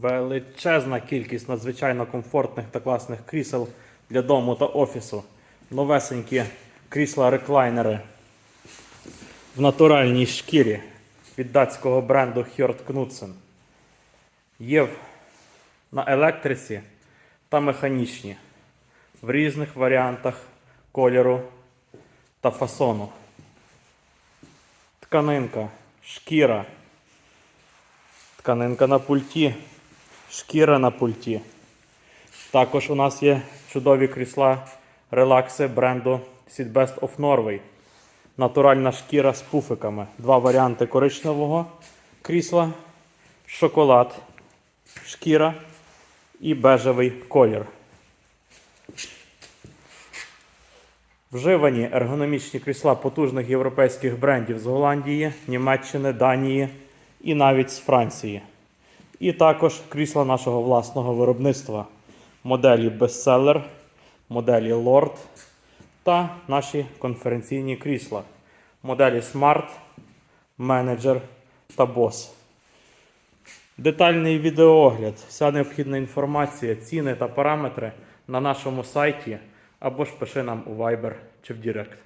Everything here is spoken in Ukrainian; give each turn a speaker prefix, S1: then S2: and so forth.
S1: Величезна кількість надзвичайно комфортних та класних крісел для дому та офісу. Новесенькі крісла-реклайнери в натуральній шкірі від датського бренду Hjort Knudsen. Є на електриці та механічні в різних варіантах кольору та фасону. Тканинка, шкіра, тканинка на пульті, шкіра на пульті. Також у нас є чудові крісла релакси бренду Seatbest of Norway. Натуральна шкіра з пуфиками. Два варіанти коричневого крісла, шоколад, шкіра і бежевий колір. Вживані ергономічні крісла потужних європейських брендів з Голландії, Німеччини, Данії і навіть з Франції. І також крісла нашого власного виробництва. Моделі Bestseller, моделі Lord та наші конференційні крісла. Моделі Smart, Manager та Boss. Детальний відеоогляд, вся необхідна інформація, ціни та параметри на нашому сайті або ж пиши нам у Viber чи в Direct.